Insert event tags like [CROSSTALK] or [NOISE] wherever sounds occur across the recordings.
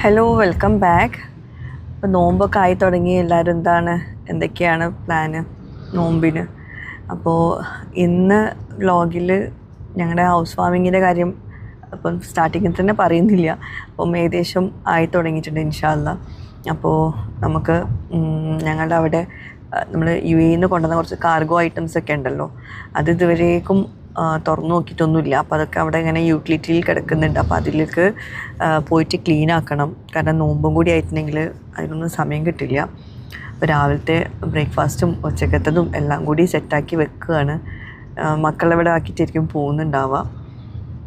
Hello welcome back ഇപ്പോൾ നോമ്പൊക്കെ ആയി തുടങ്ങി. എല്ലാവരും എന്താണ്? എന്തൊക്കെയാണ് പ്ലാന് നോമ്പിന്. അപ്പോൾ ഇന്ന് വ്ളോഗിൽ ഞങ്ങളുടെ ഹൗസ് വാമിങ്ങിന്റെ കാര്യം അപ്പം സ്റ്റാർട്ടിങ്ങിൽ തന്നെ പറയുന്നില്ല. അപ്പം ഏകദേശം ആയി തുടങ്ങിയിട്ടുണ്ട് ഇൻഷാല്ല അപ്പോൾ നമുക്ക് ഞങ്ങളുടെ അവിടെ നമ്മൾ യു എയിൽ നിന്ന് കൊണ്ടുവന്ന കുറച്ച് കാർഗോ ഐറ്റംസ് ഒക്കെ ഉണ്ടല്ലോ. അത് ഇതുവരേക്കും തുറന്നു നോക്കിയിട്ടൊന്നുമില്ല. അപ്പോൾ അതൊക്കെ അവിടെ ഇങ്ങനെ യൂട്ടിലിറ്റിയിൽ കിടക്കുന്നുണ്ട്. അപ്പോൾ അതിലേക്ക് പോയിട്ട് ക്ലീൻ ആക്കണം. കാരണം നോമ്പും കൂടി ആയിട്ടുണ്ടെങ്കിൽ അതിനൊന്നും സമയം കിട്ടില്ല. അപ്പോൾ രാവിലത്തെ ബ്രേക്ക്ഫാസ്റ്റും ഉച്ചക്കത്തതും എല്ലാം കൂടി സെറ്റാക്കി വെക്കുകയാണ്. മക്കളെവിടെ ആക്കിയിട്ടായിരിക്കും പോകുന്നുണ്ടാവുക.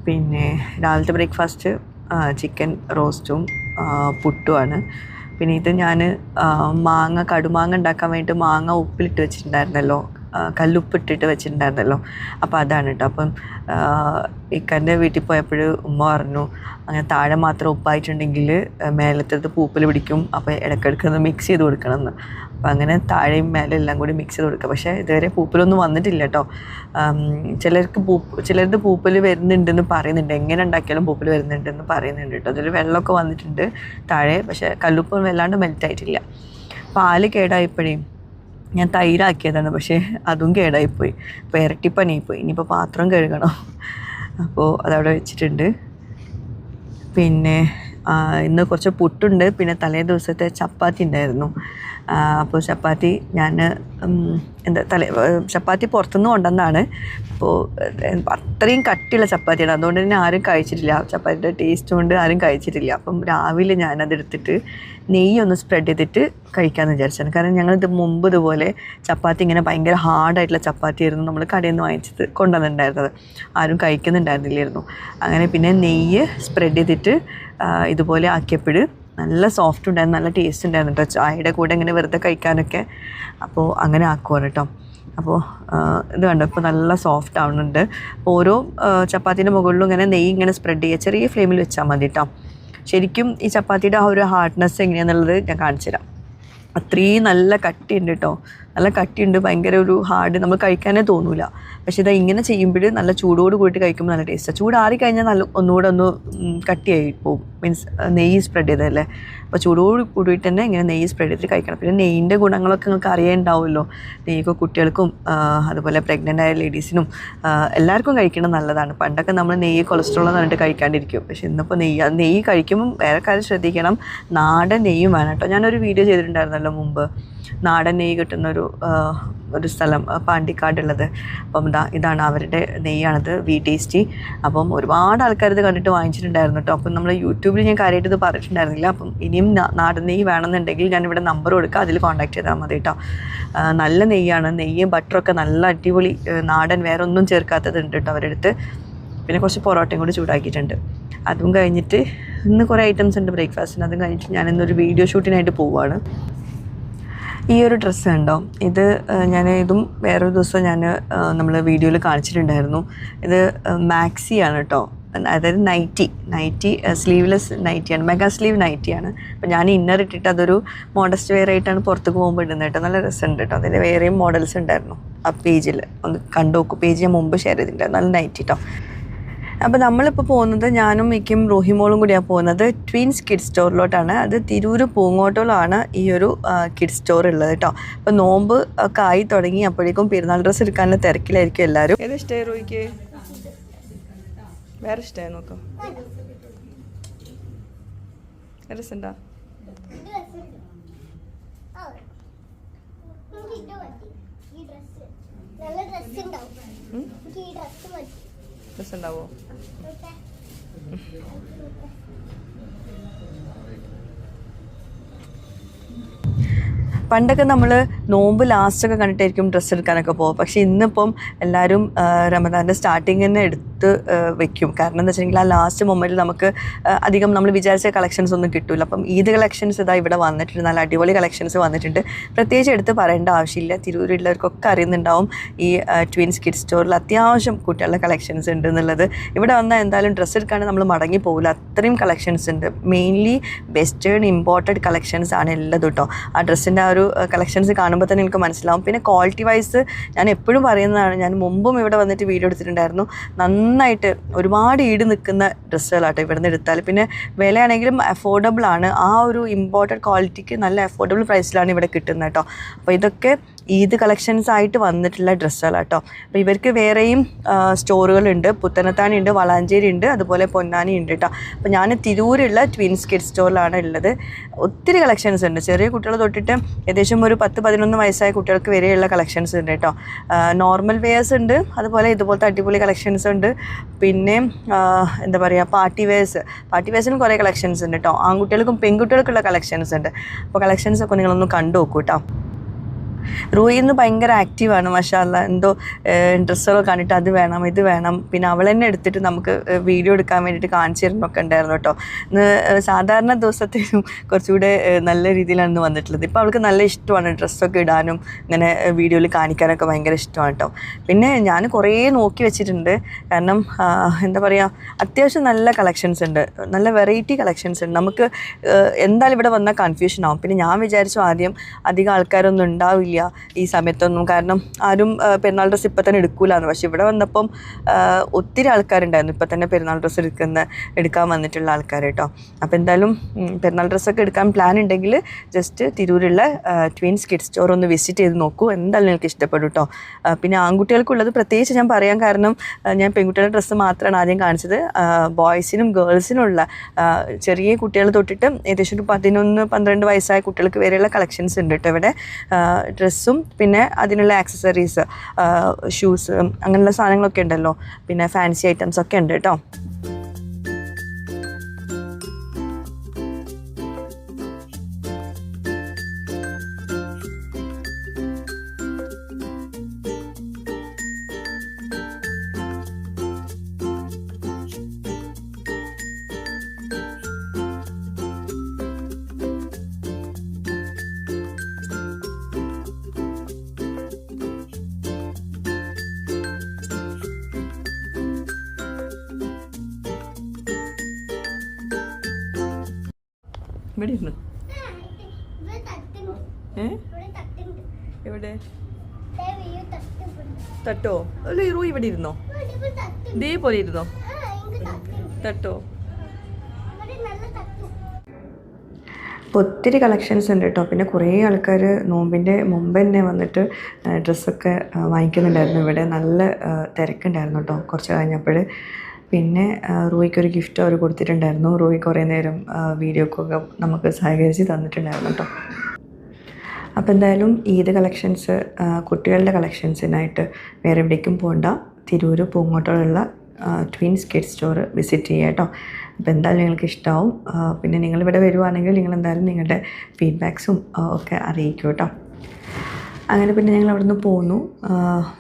പിന്നെ രാവിലത്തെ ബ്രേക്ക്ഫാസ്റ്റ് ചിക്കൻ റോസ്റ്റും പുട്ടുമാണ് പിന്നെ ഇത് ഞാൻ മാങ്ങ കടുമാങ്ങ ഉണ്ടാക്കാൻ വേണ്ടിയിട്ട് മാങ്ങ ഉപ്പിലിട്ട് വെച്ചിട്ടുണ്ടായിരുന്നല്ലോ. കല്ലുപ്പിട്ടിട്ട് വെച്ചിട്ടുണ്ടായിരുന്നല്ലോ. അപ്പോൾ അതാണ് കേട്ടോ അപ്പം ഇക്കന്റെ വീട്ടിൽ പോയപ്പോൾ ഉമ്മ പറഞ്ഞു അങ്ങനെ താഴെ മാത്രം ഉപ്പായിട്ടുണ്ടെങ്കിൽ മേലത്തത് പൂപ്പൽ പിടിക്കും. അപ്പോൾ ഇടയ്ക്കിടയ്ക്ക് ഒന്ന് മിക്സ് ചെയ്ത് കൊടുക്കണം എന്ന് അപ്പോൾ അങ്ങനെ താഴെയും മേലെ എല്ലാം കൂടി മിക്സ് ചെയ്ത് കൊടുക്കുക പക്ഷേ ഇതുവരെ പൂപ്പലൊന്നും വന്നിട്ടില്ല കേട്ടോ ചിലർക്ക് പൂപ്പ് ചിലരുടെ പൂപ്പൽ വരുന്നുണ്ടെന്ന് പറയുന്നുണ്ട്. എങ്ങനെ ഉണ്ടാക്കിയാലും പൂപ്പൽ വരുന്നുണ്ടെന്ന് പറയുന്നുണ്ട് കേട്ടോ അതിൽ വെള്ളമൊക്കെ വന്നിട്ടുണ്ട് താഴെ. പക്ഷേ കല്ലുപ്പ് വല്ലാണ്ട് മെൽറ്റായിട്ടില്ല പാൽ കേടായപ്പോഴേ ഞാൻ തൈരാക്കിയതാണ് പക്ഷേ അതും കേടായിപ്പോയി. അപ്പോൾ ഇരട്ടിപ്പണിയായിപ്പോയി. ഇനിയിപ്പോൾ പാത്രം കഴുകണം. അപ്പോൾ അതവിടെ വെച്ചിട്ടുണ്ട്. പിന്നെ ഇന്ന് കുറച്ച് പുട്ടുണ്ട്. പിന്നെ തലേ ദിവസത്തെ ചപ്പാത്തി ഉണ്ടായിരുന്നു. അപ്പോൾ ചപ്പാത്തി ഞാൻ എന്താ തലേ ചപ്പാത്തി പുറത്തുനിന്ന് കൊണ്ടുവന്നാണ് അപ്പോൾ അത്രയും കട്ടിയുള്ള ചപ്പാത്തിയാണ്. അതുകൊണ്ട് തന്നെ ആരും കഴിച്ചിട്ടില്ല. ചപ്പാത്തിയുടെ ടേസ്റ്റ് കൊണ്ട് ആരും കഴിച്ചിട്ടില്ല. അപ്പം രാവിലെ ഞാനതെടുത്തിട്ട് നെയ്യ് ഒന്ന് സ്പ്രെഡ് ചെയ്തിട്ട് കഴിക്കാമെന്ന് വിചാരിച്ചാണ്. കാരണം ഞങ്ങളിത് മുമ്പ് ഇതുപോലെ ചപ്പാത്തി ഇങ്ങനെ ഭയങ്കര ഹാർഡായിട്ടുള്ള ചപ്പാത്തി ആയിരുന്നു നമ്മൾ കടയിൽ നിന്ന് വാങ്ങിച്ചത് കൊണ്ടുവന്നിട്ടുണ്ടായിരുന്നത്. ആരും കഴിക്കുന്നുണ്ടായിരുന്നില്ലായിരുന്നു. അങ്ങനെ പിന്നെ നെയ്യ് സ്പ്രെഡ് ചെയ്തിട്ട് ഇതുപോലെ ആക്കിയപ്പോൾ നല്ല സോഫ്റ്റ് ഉണ്ടായിരുന്നു നല്ല ടേസ്റ്റ് ഉണ്ടായിരുന്നു കേട്ടോ ചായയുടെ കൂടെ ഇങ്ങനെ വെറുതെ കഴിക്കാനൊക്കെ. അപ്പോൾ അങ്ങനെ ആക്കുവാണ് കേട്ടോ അപ്പോൾ ഇത് കണ്ടോ? ഇപ്പോൾ നല്ല സോഫ്റ്റ് ആവുന്നുണ്ട്. ഓരോ ചപ്പാത്തിന്റെ മുകളിലും ഇങ്ങനെ നെയ്യ് ഇങ്ങനെ സ്പ്രെഡ് ചെയ്യുക ചെറിയ ഫ്ലെയിമിൽ വെച്ചാൽ മതി കേട്ടോ ശരിക്കും ഈ ചപ്പാത്തിയുടെ ആ ഒരു ഹാർഡ്നെസ് എങ്ങനെയാണെന്നുള്ളത് ഞാൻ കാണിച്ചു തരാം അത്രയും നല്ല കട്ടിയുണ്ട് കേട്ടോ നല്ല കട്ടിയുണ്ട് ഭയങ്കര ഒരു ഹാർഡ് നമ്മൾ കഴിക്കാനേ തോന്നൂല. പക്ഷെ ഇത് ഇങ്ങനെ ചെയ്യുമ്പോൾ നല്ല ചൂടോട് കൂടിയിട്ട് കഴിക്കുമ്പോൾ നല്ല ടേസ്റ്റാണ് ചൂടാറി കഴിഞ്ഞാൽ നല്ല ഒന്നുകൂടെ ഒന്ന് കട്ടിയായി പോകും മീൻസ് നെയ്യ് സ്പ്രെഡ് ചെയ്തതല്ലേ? അപ്പോൾ ചൂടോട് കൂടിയിട്ട് തന്നെ ഇങ്ങനെ നെയ്യ് സ്പ്രെഡ് ചെയ്തിട്ട് കഴിക്കണം. പിന്നെ നെയ്യിന്റെ ഗുണങ്ങളൊക്കെ നിങ്ങൾക്ക് അറിയാനുണ്ടാവുമല്ലോ നെയ്യൊക്കെ കുട്ടികൾക്കും അതുപോലെ പ്രഗ്നന്റ് ആയ ലേഡീസിനും എല്ലാവർക്കും കഴിക്കണം നല്ലതാണ്. പണ്ടൊക്കെ നമ്മൾ നെയ്യ് കൊളസ്ട്രോൾ എന്ന് പറഞ്ഞിട്ട് കഴിക്കാണ്ടിരിക്കും. പക്ഷേ ഇന്നിപ്പോൾ നെയ്യ് നെയ്യ് കഴിക്കുമ്പം വേറെ കാര്യം ശ്രദ്ധിക്കണം. നാടൻ നെയ്യും വേണം കേട്ടോ. ഞാനൊരു വീഡിയോ ചെയ്തിട്ടുണ്ടായിരുന്നല്ലോ മുമ്പ്. നാടൻ നെയ്യ് കിട്ടുന്ന ഒരു സ്ഥലം പാണ്ടിക്കാടുള്ളത്. അപ്പം ഇതാ ഇതാണ് അവരുടെ നെയ്യാണത് വി ടേസ്റ്റി. അപ്പം ഒരുപാട് ആൾക്കാർ ഇത് കണ്ടിട്ട് വാങ്ങിച്ചിട്ടുണ്ടായിരുന്നു കേട്ടോ. അപ്പം നമ്മൾ യൂട്യൂബിൽ ഞാൻ കാര്യമായിട്ട് ഇത് പറഞ്ഞിട്ടുണ്ടായിരുന്നില്ല. അപ്പം ഇനിയും നാടൻ നെയ്യ് വേണമെന്നുണ്ടെങ്കിൽ ഞാൻ ഇവിടെ നമ്പർ കൊടുക്കുക അതിൽ കോൺടാക്ട് ചെയ്താൽ മതി കേട്ടോ. നല്ല നെയ്യാണ്. നെയ്യും ബട്ടറൊക്കെ നല്ല അടിപൊളി നാടൻ വേറെ ഒന്നും ചേർക്കാത്തത് ഉണ്ട് കേട്ടോ അവരുടെ അടുത്ത്. പിന്നെ കുറച്ച് പൊറോട്ടയും കൂടി ചൂടാക്കിയിട്ടുണ്ട്. അതും കഴിഞ്ഞിട്ട് ഇന്ന് കുറേ ഐറ്റംസ് ഉണ്ട് ബ്രേക്ക്ഫാസ്റ്റിന് അതും കഴിഞ്ഞിട്ട് ഞാൻ ഇന്നൊരു വീഡിയോ ഷൂട്ടിനായിട്ട് പോവുകയാണ് ഈ ഒരു ഡ്രസ്സ് കണ്ടോ? ഇത് ഞാൻ ഇതും വേറൊരു ദിവസം ഞാൻ നമ്മൾ വീഡിയോയിൽ കാണിച്ചിട്ടുണ്ടായിരുന്നു. ഇത് മാക്സിയാണ് കേട്ടോ അതായത് നൈറ്റി നൈറ്റി സ്ലീവ്ലെസ് നൈറ്റിയാണ് മെഗാ സ്ലീവ് നൈറ്റിയാണ് അപ്പോൾ ഞാൻ ഇന്നർ ഇട്ടിട്ട് അതൊരു മോഡസ്റ്റ് വെയർ ആയിട്ടാണ് പുറത്തേക്ക് പോകുമ്പോൾ ഇടുന്നത് കേട്ടോ നല്ല രസമുണ്ട് കേട്ടോ അതിൽ വേറെയും മോഡൽസ് ഉണ്ടായിരുന്നു. ആ പേജിൽ ഒന്ന് കണ്ടു നോക്കൂ പേജ് ഞാൻ മുമ്പ് ഷെയർ ചെയ്തിട്ടുണ്ടായിരുന്നു. നല്ല നൈറ്റി കേട്ടോ അപ്പോൾ നമ്മളിപ്പോൾ പോകുന്നത് ഞാനും മിക്കും റോഹിമോളും കൂടിയാണ് പോകുന്നത്. ട്വിൻസ് കിഡ് സ്റ്റോറിലോട്ടാണ് അത് തിരൂര് പൂങ്ങോട്ടോളാണ് ഈ ഒരു കിഡ് സ്റ്റോർ ഉള്ളത് കേട്ടോ. അപ്പോൾ നോമ്പ് ഒക്കെ ആയി തുടങ്ങി അപ്പോഴേക്കും പെരുന്നാൾ ഡ്രസ്സ് എടുക്കാനുള്ള തിരക്കിലായിരിക്കും എല്ലാവരും ഏത് ഇഷ്ടമായി റോയിക്ക് വേറെ ഇഷ്ടമായി നോക്കാം. രസമുണ്ടോ ഡ്രസ്സ് നല്ല ഡ്രസ് ഉണ്ടാവും ഈ ഡ്രസ് രസമുണ്ടാവോ [LAUGHS] പണ്ടൊക്കെ നമ്മൾ നോമ്പ് ലാസ്റ്റൊക്കെ കണ്ടിട്ടായിരിക്കും ഡ്രസ്സ് എടുക്കാനൊക്കെ പോകും പക്ഷേ ഇന്നിപ്പം എല്ലാവരും റമദാന്റെ സ്റ്റാർട്ടിങ് തന്നെ എടുത്ത് വെക്കും. കാരണം എന്താ വെച്ചിട്ടുണ്ടെങ്കിൽ ആ ലാസ്റ്റ് മൊമെന്റിൽ നമുക്ക് അധികം നമ്മൾ വിചാരിച്ച കളക്ഷൻസ് ഒന്നും കിട്ടില്ല അപ്പം ഈദ് കളക്ഷൻസ് ഇതാ ഇവിടെ വന്നിട്ടുണ്ട്. നല്ല അടിപൊളി കളക്ഷൻസ് വന്നിട്ടുണ്ട്. പ്രത്യേകിച്ച് എടുത്ത് പറയേണ്ട ആവശ്യമില്ല. തിരൂരുള്ളവർക്കൊക്കെ അറിയുന്നുണ്ടാവും ഈ ട്വിൻസ് കിഡ് സ്റ്റോറിൽ അത്യാവശ്യം കുട്ടികളുടെ കളക്ഷൻസ് ഉണ്ട് എന്നുള്ളത്. ഇവിടെ വന്നാൽ എന്തായാലും ഡ്രസ്സ് എടുക്കാണ്ട് നമ്മൾ മടങ്ങി പോകില്ല അത്രയും കളക്ഷൻസ് ഉണ്ട്. മെയിൻലി വെസ്റ്റേൺ ഇമ്പോർട്ടഡ് കളക്ഷൻസ് ആണ് ഉള്ളത് കേട്ടോ ആ ഡ്രസ്സിന്റെ ആ ഒരു കളക്ഷൻസ് കാണുമ്പോൾ തന്നെ എനിക്ക് മനസ്സിലാവും. പിന്നെ ക്വാളിറ്റി വൈസ് ഞാൻ എപ്പോഴും പറയുന്നതാണ് ഞാൻ മുമ്പും ഇവിടെ വന്നിട്ട് വീഡിയോ എടുത്തിട്ടുണ്ടായിരുന്നു. നന്നായിട്ട് ഒരുപാട് ഈട് നിൽക്കുന്ന ഡ്രസ്സുകളാട്ടോ ഇവിടെ നിന്ന് എടുത്താൽ പിന്നെ വിലയാണെങ്കിലും അഫോർഡബിൾ ആണ്. ആ ഒരു ഇമ്പോർട്ടന്റ് ക്വാളിറ്റിക്ക് നല്ല അഫോർഡബിൾ പ്രൈസിലാണ് ഇവിടെ കിട്ടുന്നത് കേട്ടോ. അപ്പോൾ ഇതൊക്കെ ഈദ് കളക്ഷൻസ് ആയിട്ട് വന്നിട്ടുള്ള ഡ്രസ്സുകളാട്ടോ അപ്പോൾ ഇവർക്ക് വേറെയും സ്റ്റോറുകളുണ്ട്. പുത്തനത്താണി ഉണ്ട് വളാഞ്ചേരി ഉണ്ട് അതുപോലെ പൊന്നാനി ഉണ്ട് കേട്ടോ അപ്പോൾ ഞാൻ തിരൂരുള്ള ട്വിൻസ് കിഡ് സ്റ്റോറിലാണ് ഉള്ളത്. ഒത്തിരി കളക്ഷൻസ് ഉണ്ട്. ചെറിയ കുട്ടികൾ തൊട്ടിട്ട് ഏകദേശം ഒരു പത്ത് പതിനൊന്ന് വയസ്സായ കുട്ടികൾക്ക് വരെയുള്ള കളക്ഷൻസ് ഉണ്ട് കേട്ടോ നോർമൽ വെയേഴ്സ് ഉണ്ട്. അതുപോലെ ഇതുപോലത്തെ അടിപൊളി കളക്ഷൻസ് ഉണ്ട്. പിന്നെ എന്താ പറയുക പാർട്ടി വെയേഴ്സ് പാർട്ടി വെയേഴ്സിന് കുറേ കളക്ഷൻസ് ഉണ്ട് കേട്ടോ ആൺകുട്ടികൾക്കും പെൺകുട്ടികൾക്കുള്ള കളക്ഷൻസ് ഉണ്ട്. അപ്പോൾ കളക്ഷൻസ് ഒക്കെ നിങ്ങളൊന്ന് കണ്ടു നോക്കൂ കേട്ടോ റൂയി ഇന്ന് ഭയങ്കര ആക്റ്റീവാണ് മഷാല്ല എന്തോ ഡ്രസ്സുകൾ കണ്ടിട്ട് അത് വേണം ഇത് വേണം. പിന്നെ അവൾ തന്നെ എടുത്തിട്ട് നമുക്ക് വീഡിയോ എടുക്കാൻ വേണ്ടിയിട്ട് കാണിച്ചു തരുന്നൊക്കെ ഉണ്ടായിരുന്നു കേട്ടോ. ഇന്ന് സാധാരണ ദിവസത്തിനും [LAUGHS] കുറച്ചുകൂടെ നല്ല രീതിയിലാണ് ഇന്ന് വന്നിട്ടുള്ളത്. ഇപ്പോൾ അവൾക്ക് നല്ല ഇഷ്ടമാണ് ഡ്രസ്സൊക്കെ ഇടാനും ഇങ്ങനെ വീഡിയോയിൽ കാണിക്കാനൊക്കെ ഭയങ്കര ഇഷ്ടമാണ് കേട്ടോ. പിന്നെ ഞാൻ കുറേ നോക്കി വെച്ചിട്ടുണ്ട്. കാരണം എന്താ പറയുക അത്യാവശ്യം നല്ല കളക്ഷൻസ് ഉണ്ട്. നല്ല വെറൈറ്റി കളക്ഷൻസ് ഉണ്ട്. നമുക്ക് എന്തായാലും ഇവിടെ വന്നാൽ കൺഫ്യൂഷൻ ആവും. പിന്നെ ഞാൻ വിചാരിച്ചു ആദ്യം അധികം ആൾക്കാരൊന്നും ഉണ്ടാവില്ല ഈ സമയത്തൊന്നും കാരണം ആരും പെരുന്നാൾ ഡ്രസ്സ് ഇപ്പം തന്നെ എടുക്കൂലെന്ന്. പക്ഷെ ഇവിടെ വന്നപ്പം ഒത്തിരി ആൾക്കാരുണ്ടായിരുന്നു. ഇപ്പം തന്നെ പെരുന്നാൾ ഡ്രസ്സ് എടുക്കുന്ന എടുക്കാൻ വന്നിട്ടുള്ള ആൾക്കാർ കേട്ടോ അപ്പോൾ എന്തായാലും പെരുന്നാൾ ഡ്രസ്സൊക്കെ എടുക്കാൻ പ്ലാൻ ഉണ്ടെങ്കിൽ ജസ്റ്റ് തിരൂരുള്ള ട്വിൻസ് കിഡ് സ്റ്റോർ ഒന്ന് വിസിറ്റ് ചെയ്ത് നോക്കൂ. എന്തായാലും നിങ്ങൾക്ക് ഇഷ്ടപ്പെടും കേട്ടോ പിന്നെ ആൺകുട്ടികൾക്കുള്ളത് പ്രത്യേകിച്ച് ഞാൻ പറയാൻ കാരണം ഞാൻ പെൺകുട്ടികളുടെ ഡ്രസ്സ് മാത്രമാണ് ആദ്യം കാണിച്ചത്. ബോയ്സിനും ഗേൾസിനുള്ള ചെറിയ കുട്ടികൾ തൊട്ടിട്ട് ഏകദേശം ഒരു പതിനൊന്ന് പന്ത്രണ്ട് വയസ്സായ കുട്ടികൾക്ക് വരെയുള്ള കളക്ഷൻസ് ഉണ്ട് കേട്ടോ ഇവിടെ. ഡ്രസ്സും പിന്നെ അതിനുള്ള ആക്സസറീസ് ഷൂസ് അങ്ങനെയുള്ള സാധനങ്ങളൊക്കെ ഉണ്ടല്ലോ. പിന്നെ ഫാൻസി ഐറ്റംസ് ഒക്കെ ഉണ്ട് കേട്ടോ ഇവിടെ ഇരുന്നു ഏ? എവിടെ? തട്ടോ? അല്ല ഈ റൂ ഇവിടെ ഇരുന്നോ? ദേ പോലെ ഇതേപോലെ ഇരുന്നോ തട്ടോ? നല്ല തട്ടും അപ്പോൾ ഒത്തിരി കളക്ഷൻസ് ഉണ്ട് കേട്ടോ. പിന്നെ കുറേ ആൾക്കാർ നോമ്പിന്റെ മുമ്പ് തന്നെ വന്നിട്ട് ഡ്രസ്സൊക്കെ വാങ്ങിക്കുന്നുണ്ടായിരുന്നു ഇവിടെ. നല്ല തിരക്കുണ്ടായിരുന്നു കേട്ടോ. കുറച്ച് കഴിഞ്ഞപ്പോൾ പിന്നെ ഒരു ഗിഫ്റ്റ് അവർ കൊടുത്തിട്ടുണ്ടായിരുന്നു. റൂയി കുറേ നേരം വീഡിയോക്കൊക്കെ നമുക്ക് സഹകരിച്ച് തന്നിട്ടുണ്ടായിരുന്നു കേട്ടോ അപ്പോൾ എന്തായാലും ഈദ് കളക്ഷൻസ് കുട്ടികളുടെ കളക്ഷൻസിനായിട്ട് വേറെ എവിടേക്കും പോകണ്ട തിരൂർ പൂങ്ങോട്ടുള്ള ട്വിൻസ് കിഡ് സ്റ്റോർ വിസിറ്റ് ചെയ്യുക കേട്ടോ അപ്പോൾ എന്തായാലും നിങ്ങൾക്ക് ഇഷ്ടമാവും പിന്നെ നിങ്ങളിവിടെ വരുവാണെങ്കിൽ നിങ്ങൾ എന്തായാലും നിങ്ങളുടെ ഫീഡ്ബാക്സും ഒക്കെ അറിയിക്കും കേട്ടോ അങ്ങനെ പിന്നെ ഞങ്ങൾ അവിടുന്ന് പോന്നു.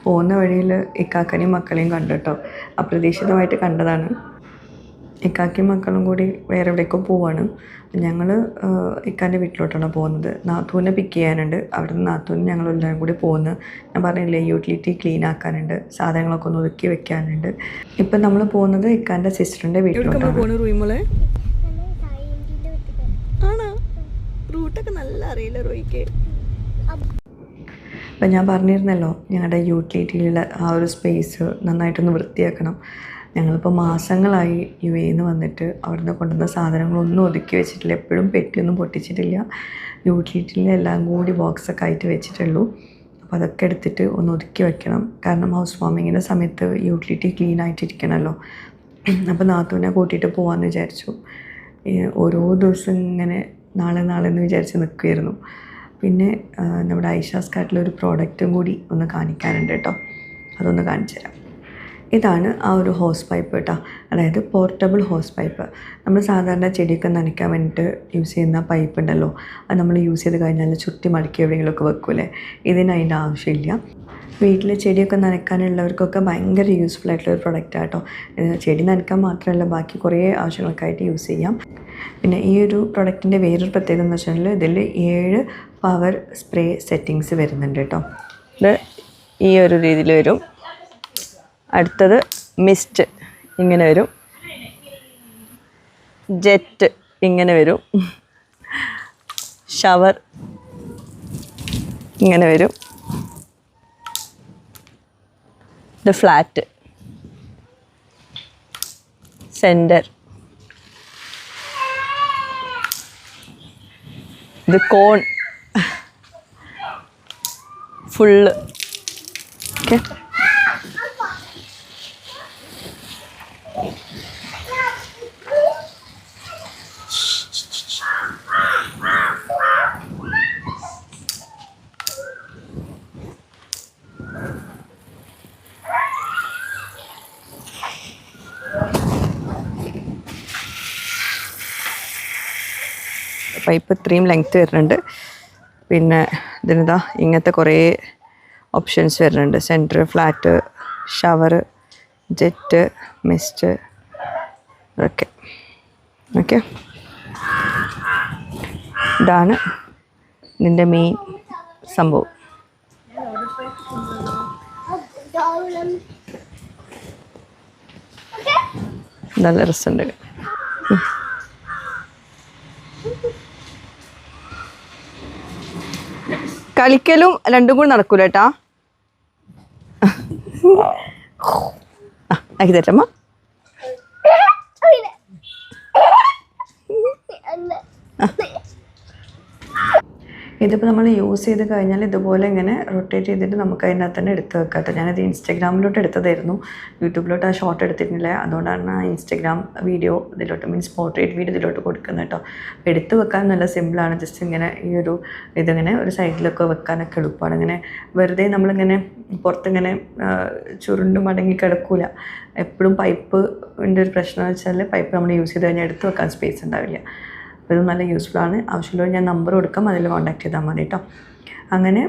പോകുന്ന വഴിയിൽ ഇക്കാക്കനെയും മക്കളെയും കണ്ടു കേട്ടോ. അപ്രതീക്ഷിതമായിട്ട് കണ്ടതാണ്. ഇക്കാക്കിയും മക്കളും കൂടി വേറെ എവിടേക്കോ പോവാണ്. ഞങ്ങൾ ഇക്കാന്റെ വീട്ടിലോട്ടാണ് പോകുന്നത്. നാത്തൂനെ പിക്ക് ചെയ്യാനുണ്ട്. അവിടുന്ന് നിന്ന് നാത്തൂന് ഞങ്ങൾ എല്ലാവരും കൂടി പോകുന്നു ഞാൻ പറഞ്ഞില്ലേ യൂട്ടിലിറ്റി ക്ലീൻ ആക്കാനുണ്ട്. സാധനങ്ങളൊക്കെ ഒന്ന് ഒതുക്കി വെക്കാനുണ്ട്. ഇപ്പം നമ്മൾ പോകുന്നത് ഇക്കാന്റെ സിസ്റ്ററിന്റെ വീട്ടിലോട്ടാണ്. റൂട്ടൊക്കെ നല്ല അറിയില്ല റോയ്ക്ക്? അപ്പം ഞാൻ പറഞ്ഞിരുന്നല്ലോ ഞങ്ങളുടെ യൂട്ടിലിറ്റിയിലുള്ള ആ ഒരു സ്പേസ് നന്നായിട്ടൊന്ന് വൃത്തിയാക്കണം. ഞങ്ങളിപ്പോൾ മാസങ്ങളായി യു എയിൽ നിന്ന് വന്നിട്ട് അവിടുന്ന് കൊണ്ടുവന്ന സാധനങ്ങളൊന്നും ഒതുക്കി വെച്ചിട്ടില്ല എപ്പോഴും പെട്ടിയൊന്നും പൊട്ടിച്ചിട്ടില്ല. യൂട്ടിലിറ്റിയിൽ എല്ലാം കൂടി ബോക്സൊക്കെ ആയിട്ട് വെച്ചിട്ടുള്ളൂ. അപ്പോൾ അതൊക്കെ എടുത്തിട്ട് ഒന്ന് ഒതുക്കി വെക്കണം. കാരണം ഹൗസ് വാമിങ്ങിന്റെ സമയത്ത് യൂട്ടിലിറ്റി ക്ലീൻ ആയിട്ടിരിക്കണമല്ലോ. അപ്പോൾ നാത്തൂനെ കൂട്ടിയിട്ട് പോകാമെന്ന് വിചാരിച്ചു. ഓരോ ദിവസം ഇങ്ങനെ നാളെ നാളെ എന്ന് വിചാരിച്ച് നിൽക്കുമായിരുന്നു പിന്നെ നമ്മുടെ ഐഷാസ് കാട്ടിലൊരു പ്രോഡക്റ്റും കൂടി ഒന്ന് കാണിക്കാനുണ്ട് കേട്ടോ. അതൊന്ന് കാണിച്ചു തരാം ഇതാണ് ആ ഒരു ഹോസ് പൈപ്പ് കേട്ടോ അതായത് പോർട്ടബിൾ ഹോസ് പൈപ്പ് നമ്മൾ സാധാരണ ചെടിയൊക്കെ നനയ്ക്കാൻ വേണ്ടിയിട്ട് യൂസ് ചെയ്യുന്ന പൈപ്പ് ഉണ്ടല്ലോ. അത് നമ്മൾ യൂസ് ചെയ്ത് കഴിഞ്ഞാൽ ചുറ്റി മടക്കി എവിടെയെങ്കിലുമൊക്കെ വെക്കൂലേ ഇതിന് അതിന്റെ ആവശ്യമില്ല. വീട്ടിൽ ചെടിയൊക്കെ നനയ്ക്കാനുള്ളവർക്കൊക്കെ ഭയങ്കര യൂസ്ഫുൾ ആയിട്ടുള്ള ഒരു പ്രൊഡക്റ്റ് ആട്ടോ ചെടി നനയ്ക്കാൻ മാത്രമല്ല ബാക്കി കുറേ ആവശ്യങ്ങൾക്കായിട്ട് യൂസ് ചെയ്യാം. പിന്നെ ഈ ഒരു പ്രൊഡക്റ്റിന്റെ വേറൊരു പ്രത്യേകത എന്ന് വെച്ചാൽ ഇതിൽ ഏഴ് പവർ സ്പ്രേ സെറ്റിങ്സ് വരുന്നുണ്ട് കേട്ടോ ഇത് ഈ ഒരു രീതിയിൽ വരും. അടുത്തത് മിസ്റ്റ് ഇങ്ങനെ വരും. ജെറ്റ് ഇങ്ങനെ വരും. ഷവർ ഇങ്ങനെ വരും. ഇത് ഫ്ലാറ്റ് സെന്റർ ഇത് കോൺ ഫുള്ള് ഓക്കെ പൈപ്പ് ഇത്രയും ലെങ്ത് വരുന്നുണ്ട്. പിന്നെ ഇതിനിതാ ഇങ്ങനത്തെ കുറേ ഓപ്ഷൻസ് വരുന്നുണ്ട്. Centre flat shower jet mist ഇതൊക്കെ. ഓക്കെ ഇതാണ് ഇതിന്റെ മെയിൻ സംഭവം. നല്ല രസമുണ്ട്. കളിക്കലും രണ്ടും കൂടി നടക്കൂലേട്ടാ ആക്കി തരമ്മ ഇതിപ്പോൾ നമ്മൾ യൂസ് ചെയ്ത് കഴിഞ്ഞാൽ ഇതുപോലെ ഇങ്ങനെ റൊട്ടേറ്റ് ചെയ്തിട്ട് നമുക്ക് അതിനകത്ത് തന്നെ എടുത്ത് വെക്കാത്ത ഞാനത് ഇൻസ്റ്റാഗ്രാമിലോട്ട് എടുത്തതായിരുന്നു. യൂട്യൂബിലോട്ട് ആ ഷോർട്ട് എടുത്തിട്ടില്ല. അതുകൊണ്ടാണ് ആ ഇൻസ്റ്റാഗ്രാം വീഡിയോ ഇതിലോട്ട് മീൻസ് പോർട്രേറ്റ് വീഡിയോ ഇതിലോട്ട് കൊടുക്കുന്നത് കേട്ടോ. എടുത്ത് വെക്കാൻ നല്ല സിമ്പിളാണ് ജസ്റ്റ് ഇങ്ങനെ ഈ ഒരു ഇതിങ്ങനെ ഒരു സൈഡിലൊക്കെ വെക്കാനൊക്കെ എളുപ്പമാണ് ഇങ്ങനെ വെറുതെ നമ്മളിങ്ങനെ പുറത്തിങ്ങനെ ചുരുണ്ടും മടങ്ങി കിടക്കൂല. എപ്പോഴും പൈപ്പിന്റെ ഒരു പ്രശ്നം വെച്ചാൽ പൈപ്പ് നമ്മൾ യൂസ് ചെയ്ത് കഴിഞ്ഞാൽ എടുത്ത് വെക്കാൻ സ്പേസ് ഉണ്ടാവില്ല. അപ്പോൾ ഇത് നല്ല യൂസ്ഫുൾ ആണ്. ആവശ്യമുള്ളവർ ഞാൻ നമ്പർ കൊടുക്കാം. അതിൽ കോൺടാക്ട് ചെയ്താൽ മതി കേട്ടോ അങ്ങനെ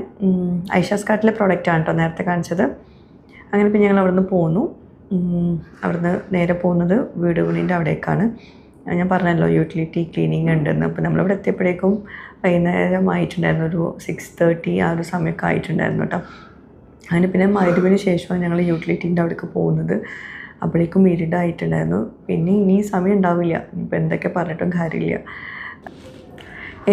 ഐഷാസ് കാർട്ടിലെ പ്രോഡക്റ്റ് ആണ് കേട്ടോ നേരത്തെ കാണിച്ചത്. അങ്ങനെ പിന്നെ ഞങ്ങൾ അവിടുന്ന് പോന്നു. അവിടുന്ന് നേരെ പോകുന്നത് വീട് യൂണിന്റെ അവിടേക്കാണ്. ഞാൻ പറഞ്ഞല്ലോ യൂട്ടിലിറ്റി ക്ലീനിങ് ഉണ്ടെന്ന്. അപ്പോൾ നമ്മളിവിടെ എത്തിയപ്പോഴേക്കും വൈകുന്നേരം ആയിട്ടുണ്ടായിരുന്നു ഒരു സിക്സ് തേർട്ടി ആ ഒരു സമയമൊക്കെ ആയിട്ടുണ്ടായിരുന്നു കേട്ടോ അതിന് പിന്നെ മരുവിന് ശേഷമാണ് ഞങ്ങൾ യൂട്ടിലിറ്റീന്റെ അവിടേക്ക് പോകുന്നത്. അപ്പോഴേക്കും ഇരുടായിട്ടുണ്ടായിരുന്നു. പിന്നെ ഇനി സമയം ഉണ്ടാവില്ല. ഇനിയിപ്പോൾ എന്തൊക്കെ പറഞ്ഞിട്ടും കാര്യമില്ല.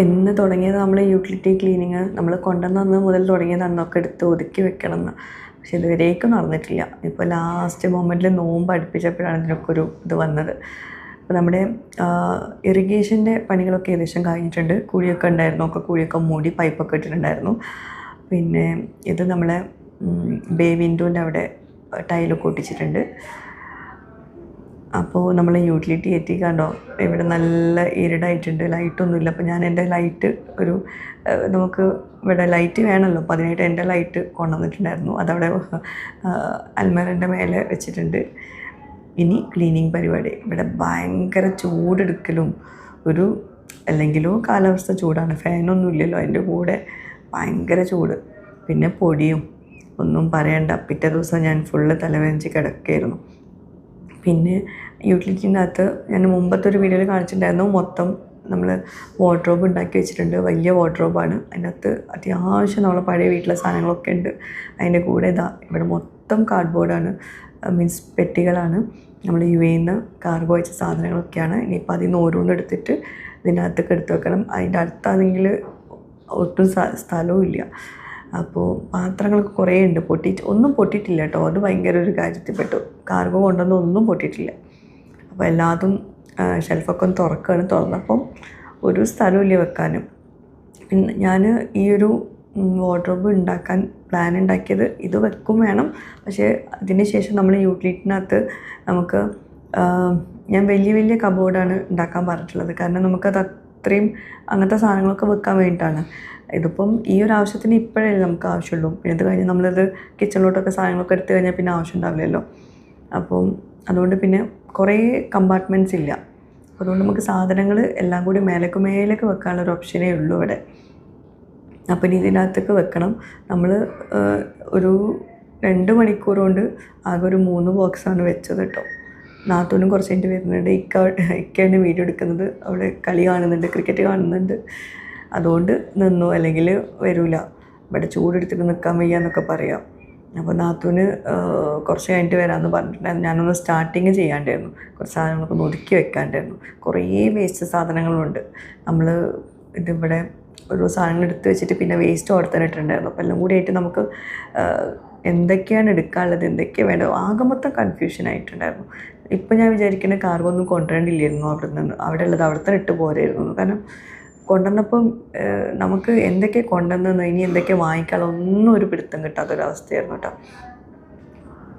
എന്ന് തുടങ്ങിയത് നമ്മൾ യൂട്ടിലിറ്റി ക്ലീനിങ് നമ്മൾ കൊണ്ടുവന്ന മുതൽ തുടങ്ങിയതാണെന്നൊക്കെ എടുത്ത് ഒതുക്കി വെക്കണം എന്ന് പക്ഷെ ഇതുവരേക്കും നടന്നിട്ടില്ല. ഇപ്പോൾ ലാസ്റ്റ് മൊമെന്റിൽ നോമ്പ് അടുപ്പിച്ചപ്പോഴാണ് ഇതിനൊക്കെ ഒരു ഇത് വന്നത്. അപ്പോൾ നമ്മുടെ ഇറിഗേഷന്റെ പണികളൊക്കെ ഏകദേശം കഴിഞ്ഞിട്ടുണ്ട്. കുഴിയൊക്കെ ഉണ്ടായിരുന്നു. ഒക്കെ കുഴിയൊക്കെ മൂടി പൈപ്പൊക്കെ ഇട്ടിട്ടുണ്ടായിരുന്നു. പിന്നെ ഇത് നമ്മളെ ബേ വിൻഡോന്റെ അവിടെ ടൈലൊക്കെ ഒട്ടിച്ചിട്ടുണ്ട്. അപ്പോൾ നമ്മൾ യൂട്ടിലിറ്റി എത്തി കണ്ടോ? ഇവിടെ നല്ല ഇരുടായിട്ടുണ്ട് ലൈറ്റൊന്നുമില്ല. അപ്പോൾ ഞാൻ എന്റെ ലൈറ്റ് ഒരു നമുക്ക് ഇവിടെ ലൈറ്റ് വേണമല്ലോ. അപ്പോൾ അതിനായിട്ട് എന്റെ ലൈറ്റ് കൊണ്ടുവന്നിട്ടുണ്ടായിരുന്നു. അതവിടെ അൽമരന്റെ മേലെ വെച്ചിട്ടുണ്ട്. ഇനി ക്ലീനിങ് പരിപാടി. ഇവിടെ ഭയങ്കര ചൂടെടുക്കലും ഒരു അല്ലെങ്കിലോ കാലാവസ്ഥ ചൂടാണ്. ഫാനൊന്നും ഇല്ലല്ലോ അതിന്റെ കൂടെ. ഭയങ്കര ചൂട്. പിന്നെ പൊടിയും ഒന്നും പറയണ്ട. പിറ്റേ ദിവസം ഞാൻ ഫുള്ള് തലവേദനിച്ച് കിടക്കുകയായിരുന്നു. പിന്നെ യൂട്ടിലിറ്റീന്റെ അകത്ത് ഞാൻ മുമ്പത്തെ ഒരു വീഡിയോയിൽ കാണിച്ചിട്ടുണ്ടായിരുന്നു. മൊത്തം നമ്മൾ വാർഡ്രോബ് ഉണ്ടാക്കി വെച്ചിട്ടുണ്ട്. വലിയ വാർഡ്രോബാണ് അതിനകത്ത് അത്യാവശ്യം നമ്മളെ പഴയ വീട്ടിലെ സാധനങ്ങളൊക്കെ ഉണ്ട്. അതിന്റെ കൂടെ ഇതാ ഇവിടെ മൊത്തം കാർഡ്ബോർഡാണ് മീൻസ് പെട്ടികളാണ്. നമ്മൾ യു എയിൽ നിന്ന് കാർഗോ അയച്ച സാധനങ്ങളൊക്കെയാണ്. ഇനിയിപ്പോൾ അതിൽ നിന്ന് ഓരോന്ന് എടുത്തിട്ട് ഇതിനകത്തേക്ക് എടുത്ത് വെക്കണം. അതിന്റെ അടുത്താണെങ്കിൽ ഒട്ടും സ്ഥ- സ്ഥലവും ഇല്ല. അപ്പോൾ പാത്രങ്ങളൊക്കെ കുറേ ഉണ്ട് പൊട്ടിയിട്ട് ഒന്നും പൊട്ടിയിട്ടില്ല കേട്ടോ. അത് ഭയങ്കര ഒരു കാര്യത്തിൽപ്പെട്ടു. കാർഗോ കൊണ്ടൊന്നും ഒന്നും പൊട്ടിയിട്ടില്ല. അപ്പോൾ എല്ലാതും ഷെൽഫൊക്കെ ഒന്ന് തുറക്കുകയാണ് തുറന്നപ്പം ഒരു സ്ഥലമില്ല വെക്കാനും. പിന്നെ ഞാൻ ഈ ഒരു വാർഡ്രോബ് ഉണ്ടാക്കാൻ പ്ലാൻ ഉണ്ടാക്കിയത് ഇത് വെക്കും വേണം. പക്ഷേ അതിന് ശേഷം നമ്മൾ യൂട്ടിലിറ്റിനകത്ത് നമുക്ക് ഞാൻ വലിയ വലിയ കബോർഡാണ് ഉണ്ടാക്കാൻ പറഞ്ഞിട്ടുള്ളത്. കാരണം നമുക്കത് അത്രയും അങ്ങനത്തെ സാധനങ്ങളൊക്കെ വെക്കാൻ വേണ്ടിയിട്ടാണ്. ഇതിപ്പം ഈ ഒരു ആവശ്യത്തിന് ഇപ്പോഴല്ലേ നമുക്ക് ആവശ്യമുള്ളൂ. പിന്നെ ഇത് കഴിഞ്ഞ് നമ്മളിത് കിച്ചണിലോട്ടൊക്കെ സാധനങ്ങളൊക്കെ എടുത്തു കഴിഞ്ഞാൽ പിന്നെ ആവശ്യം ഉണ്ടാവില്ലല്ലോ. അപ്പം അതുകൊണ്ട് പിന്നെ കുറേ കമ്പാർട്ട്മെന്റ്സ് ഇല്ല. അതുകൊണ്ട് നമുക്ക് സാധനങ്ങൾ എല്ലാം കൂടി മേലേക്ക് മേലേക്ക് വെക്കാനുള്ള ഒരു ഓപ്ഷനേ ഉള്ളൂ ഇവിടെ. അപ്പം ഇനി ഇതിനകത്തേക്ക് വെക്കണം. നമ്മൾ ഒരു രണ്ട് മണിക്കൂർ കൊണ്ട് ആകെ ഒരു മൂന്ന് ബോക്സാണ് വെച്ചത് കേട്ടോ. നാത്തൂനും കുറച്ച് കഴിഞ്ഞിട്ട് വരുന്നുണ്ട്. ഇക്ക ഇക്കയാണ് വീഡിയോ എടുക്കുന്നത്. അവിടെ കളി കാണുന്നുണ്ട് ക്രിക്കറ്റ് കാണുന്നുണ്ട്. അതുകൊണ്ട് നിന്നു അല്ലെങ്കിൽ വരില്ല ഇവിടെ ചൂടെടുത്തിട്ട് നിൽക്കാൻ വയ്യ എന്നൊക്കെ പറയാം. അപ്പോൾ നാത്തൂന് കുറച്ച് കഴിഞ്ഞിട്ട് വരാമെന്ന് പറഞ്ഞിട്ടുണ്ടായിരുന്നു ഞാനൊന്ന് സ്റ്റാർട്ടിങ് ചെയ്യാണ്ടായിരുന്നു. കുറച്ച് സാധനങ്ങളൊക്കെ ഒന്ന് ഒതുക്കി വെക്കാണ്ടായിരുന്നു. കുറേ വേസ്റ്റ് സാധനങ്ങളുണ്ട്. നമ്മൾ ഇതിവിടെ ഒരു സാധനങ്ങൾ എടുത്ത് വെച്ചിട്ട് പിന്നെ വേസ്റ്റ് ഓർത്തനിട്ടുണ്ടായിരുന്നു അപ്പോൾ എല്ലാം കൂടി ആയിട്ട് നമുക്ക് എന്തൊക്കെയാണ് എടുക്കാനുള്ളത് എന്തൊക്കെയാണ് വേണ്ടത്? ആകെ മൊത്തം കൺഫ്യൂഷൻ ആയിട്ടുണ്ടായിരുന്നു. ഇപ്പം ഞാൻ വിചാരിക്കുന്ന കാർഗോ ഒന്നും കൊണ്ടുവരേണ്ടില്ലായിരുന്നു അവിടെ നിന്ന് അവിടെ ഉള്ളത് അവിടെ തന്നെ ഇട്ട് പോരായിരുന്നു. കാരണം കൊണ്ടുവന്നപ്പം നമുക്ക് എന്തൊക്കെ കൊണ്ടുവന്നു ഇനി എന്തൊക്കെ വാങ്ങിക്കാനൊന്നും ഒരു പിടുത്തം കിട്ടാത്തൊരവസ്ഥയായിരുന്നു കേട്ടോ.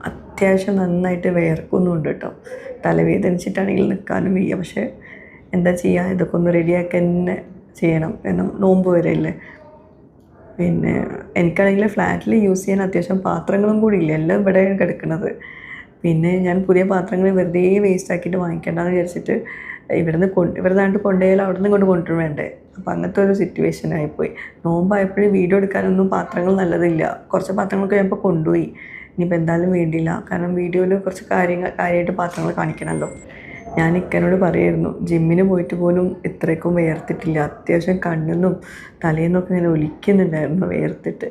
അത്യാവശ്യം നന്നായിട്ട് വേർക്കുന്നുണ്ട് കേട്ടോ. തലവേദനിച്ചിട്ടാണെങ്കിൽ നിൽക്കാനും വയ്യ. പക്ഷേ എന്താ ചെയ്യുക? ഇതൊക്കെ ഒന്ന് റെഡിയാക്കി തന്നെ ചെയ്യണം എന്ന് നോമ്പ് വരെയല്ലേ പിന്നെ എനിക്കാണെങ്കിൽ ഫ്ലാറ്റിൽ യൂസ് ചെയ്യാൻ അത്യാവശ്യം പാത്രങ്ങളും കൂടി ഇല്ല? എല്ലാം ഇവിടെ കിടക്കുന്നത് പിന്നെ ഞാൻ പുതിയ പാത്രങ്ങൾ വെറുതെ വേസ്റ്റ് ആക്കിയിട്ട് വിചാരിച്ചിട്ട് ഇവിടുന്ന് കൊണ്ട് ഇവിടുന്നാണ്ട് കൊണ്ടുപോയാൽ അവിടെ നിന്ന് കൊണ്ട് കൊണ്ടുവരും വേണ്ടേ. അപ്പം അങ്ങനത്തെ ഒരു സിറ്റുവേഷൻ ആയിപ്പോയി. നോമ്പായപ്പോഴും വീഡിയോ എടുക്കാനൊന്നും പാത്രങ്ങൾ നല്ലതില്ല. കുറച്ച് പാത്രങ്ങളൊക്കെ ഞാൻ ഇപ്പോൾ കൊണ്ടുപോയി. ഇനിയിപ്പോൾ എന്തായാലും വേണ്ടിയില്ല. കാരണം വീഡിയോയിൽ കുറച്ച് കാര്യങ്ങൾ കാര്യമായിട്ട് പാത്രങ്ങൾ കാണിക്കണമല്ലോ ഞാൻ ഇക്കനോട് പറയായിരുന്നു ജിമ്മിന് പോയിട്ട് പോലും ഇത്രയ്ക്കും വേർത്തിട്ടില്ല. അത്യാവശ്യം കണ്ണിന്നും തലേന്നൊക്കെ ഇങ്ങനെ ഒലിക്കുന്നുണ്ടായിരുന്നു വേർത്തിട്ട്.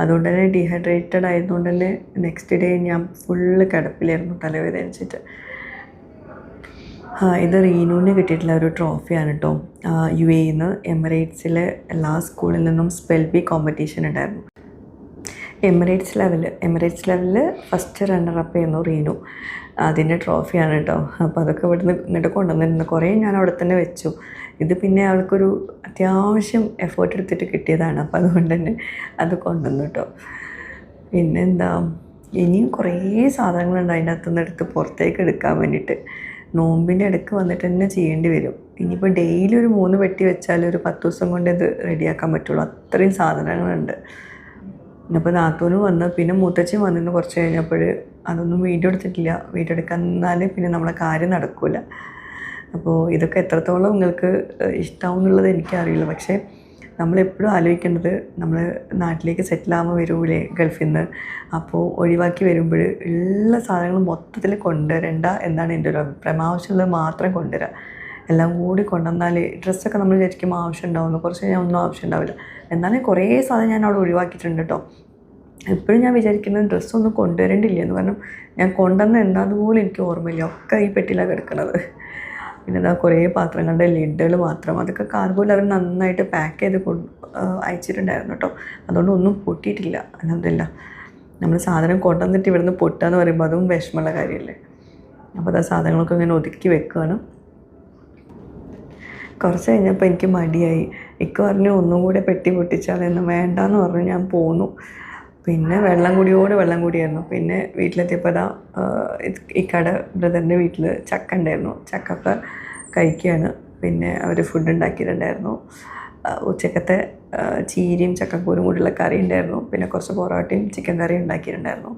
അതുകൊണ്ട് തന്നെ ഡീഹൈഡ്രേറ്റഡ് ആയതുകൊണ്ട് തന്നെ നെക്സ്റ്റ് ഡേ ഞാൻ ഫുള്ള് കിടപ്പിലായിരുന്നു തലവേദനിച്ചിട്ട്. ഇത് റീനുവിന് കിട്ടിയിട്ടുള്ള ഒരു ട്രോഫിയാണ് കേട്ടോ യു എന്ന് എമിറേറ്റ്സിലെ എല്ലാ സ്കൂളിൽ നിന്നും സ്പെൽ ബി കോമ്പറ്റീഷൻ ഉണ്ടായിരുന്നു. എമിറേറ്റ്സ് ലെവൽ എമിറേറ്റ്സ് ലെവലിൽ ഫസ്റ്റ് റണ്ണറപ്പ് ചെയ്യുന്നു റീനു. അതിന്റെ ട്രോഫിയാണ് കേട്ടോ അപ്പോൾ അതൊക്കെ ഇവിടുന്ന് ഇങ്ങോട്ട് കൊണ്ടുവന്നിരുന്നു കുറേ ഞാൻ അവിടെ തന്നെ വെച്ചു. ഇത് പിന്നെ അവൾക്കൊരു അത്യാവശ്യം എഫേർട്ട് എടുത്തിട്ട് കിട്ടിയതാണ്. അപ്പോൾ അതുകൊണ്ട് തന്നെ അത് കൊണ്ടുവന്നു കേട്ടോ പിന്നെന്താ? ഇനിയും കുറേ സാധനങ്ങളുണ്ട് അതിന്റെ അകത്തുനിന്ന് എടുത്ത് പുറത്തേക്ക് എടുക്കാൻ വേണ്ടിയിട്ട്. നോമ്പിന്റെ ഇടയ്ക്ക് വന്നിട്ട് തന്നെ ചെയ്യേണ്ടി വരും. ഇനിയിപ്പോൾ ഡെയിലി ഒരു മൂന്ന് വെട്ടി വെച്ചാൽ ഒരു പത്ത് ദിവസം കൊണ്ട് ഇത് റെഡിയാക്കാൻ പറ്റുള്ളൂ. അത്രയും സാധനങ്ങളുണ്ട്. അപ്പോൾ നാത്തോനും വന്ന് പിന്നെ മൂത്തച്ഛൻ വന്നിരുന്നു കുറച്ച് കഴിഞ്ഞപ്പോൾ അതൊന്നും വീഡിയോ എടുത്തിട്ടില്ല. വീഡിയോ എടുക്കാൻ നിന്നാൽ പിന്നെ നമ്മളെ കാര്യം നടക്കില്ല അപ്പോൾ ഇതൊക്കെ എത്രത്തോളം നിങ്ങൾക്ക് ഇഷ്ടമാവും എന്നുള്ളത് എനിക്കറിയില്ല. പക്ഷേ നമ്മളെപ്പോഴും ആലോചിക്കേണ്ടത് നമ്മൾ നാട്ടിലേക്ക് സെറ്റിലാകുമ്പോൾ വരൂലേ ഗൾഫിൽ നിന്ന് അപ്പോൾ ഒഴിവാക്കി വരുമ്പോൾ എല്ലാ സാധനങ്ങളും മൊത്തത്തിൽ കൊണ്ടുവരണ്ട എന്നാണ് എന്റെ ഒരു അഭിപ്രായം. ആവശ്യമുള്ളത് മാത്രം കൊണ്ടുവരിക എല്ലാം കൂടി കൊണ്ടുവന്നാൽ ഡ്രസ്സൊക്കെ നമ്മൾ വിചാരിക്കും ആവശ്യം ഉണ്ടാവുന്നു കുറച്ച് കഴിഞ്ഞാൽ ഒന്നും ആവശ്യം ഉണ്ടാവില്ല എന്നാലും കുറേ സാധനം ഞാൻ അവിടെ ഒഴിവാക്കിയിട്ടുണ്ട് കേട്ടോ. എപ്പോഴും ഞാൻ വിചാരിക്കുന്നത് ഡ്രസ്സൊന്നും കൊണ്ടുവരേണ്ടില്ല എന്ന് പറഞ്ഞാൽ ഞാൻ കൊണ്ടുവന്ന എന്താണെന്ന് പോലും എനിക്ക് ഓർമ്മയില്ല. ഒക്കെ ഈ പെട്ടിയിലാണ് കിടക്കുന്നത് പിന്നെ കുറേ പാത്രങ്ങളുടെ ലിഡുകൾ മാത്രം. അതൊക്കെ കാർഗോയിൽ അവർ നന്നായിട്ട് പാക്ക് ചെയ്ത് അയച്ചിട്ടുണ്ടായിരുന്നു കേട്ടോ അതുകൊണ്ട് ഒന്നും പൊട്ടിയിട്ടില്ല. അലഹമില്ല നമ്മൾ സാധനം കൊണ്ടുവന്നിട്ട് ഇവിടുന്ന് പൊട്ടുക എന്ന് പറയുമ്പോൾ അതും വിഷമമുള്ള കാര്യമല്ലേ അപ്പോൾ അത് സാധനങ്ങളൊക്കെ ഇങ്ങനെ ഒതുക്കി വെക്കുകയാണ് കുറച്ച് കഴിഞ്ഞപ്പോൾ എനിക്ക് മടിയായി. ഇക്ക പറഞ്ഞു ഒന്നും കൂടെ പെട്ടി പൊട്ടിച്ചാൽ എന്ന് വേണ്ടാന്ന് പറഞ്ഞു ഞാൻ പോന്നു. പിന്നെ വെള്ളം കൂടിയോട് വെള്ളം കൂടിയായിരുന്നു. പിന്നെ വീട്ടിലെത്തിയപ്പോൾ ഇതാ ഇക്കടെ ബ്രദറിന്റെ വീട്ടിൽ ചക്ക ഉണ്ടായിരുന്നു. ചക്കൊക്കെ കഴിക്കുകയാണ് പിന്നെ അവർ ഫുഡ് ഉണ്ടാക്കിയിട്ടുണ്ടായിരുന്നു. ഉച്ചക്കത്തെ ചീരിയും ചക്കക്കൂരും കൂടിയുള്ള കറി ഉണ്ടായിരുന്നു. പിന്നെ കുറച്ച് പൊറോട്ടയും ചിക്കൻ കറിയും ഉണ്ടാക്കിയിട്ടുണ്ടായിരുന്നു.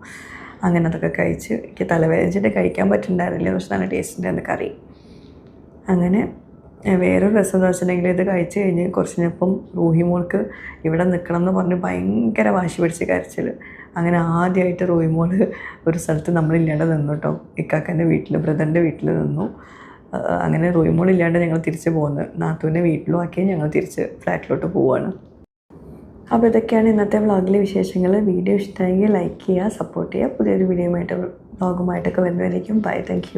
അങ്ങനെ അതൊക്കെ കഴിച്ച് എനിക്ക് തലവേദനിച്ചിട്ട് കഴിക്കാൻ പറ്റുന്നുണ്ടായിരുന്നില്ല. പക്ഷെ നല്ല ടേസ്റ്റ് ഉണ്ടായിരുന്നു കറി. അങ്ങനെ വേറൊരു രസം എന്ന് വെച്ചിട്ടുണ്ടെങ്കിൽ ഇത് കഴിച്ച് കഴിഞ്ഞ് കുറച്ച് കഴിഞ്ഞപ്പം റൂഹി മോൾക്ക് ഇവിടെ നിൽക്കണം എന്ന് പറഞ്ഞ് ഭയങ്കര വാശി പിടിച്ച് കരച്ചിൽ അങ്ങനെ ആദ്യമായിട്ട് റൂഹി മോൾ ഒരു സ്ഥലത്ത് നമ്മളില്ലാണ്ട് നിന്നു കേട്ടോ. ഇക്കാക്കന്റെ വീട്ടിൽ ബ്രദറിന്റെ വീട്ടിൽ നിന്നു. അങ്ങനെ റൂഹി മോൾ ഇല്ലാണ്ട് ഞങ്ങൾ തിരിച്ച് പോകുന്നത് നാത്തുവിന്റെ വീട്ടിലും ആക്കി ഞങ്ങൾ തിരിച്ച് ഫ്ലാറ്റിലോട്ട് പോവുകയാണ് അപ്പോൾ ഇതൊക്കെയാണ് ഇന്നത്തെ വ്ളോഗിലെ വിശേഷങ്ങൾ. വീഡിയോ ഇഷ്ടമായെങ്കിൽ ലൈക്ക് ചെയ്യുക സപ്പോർട്ട് ചെയ്യുക. പുതിയൊരു വീഡിയോയുമായിട്ട് വ്ളോഗുമായിട്ടൊക്കെ വരുന്നതായിരിക്കും ബൈ. താങ്ക്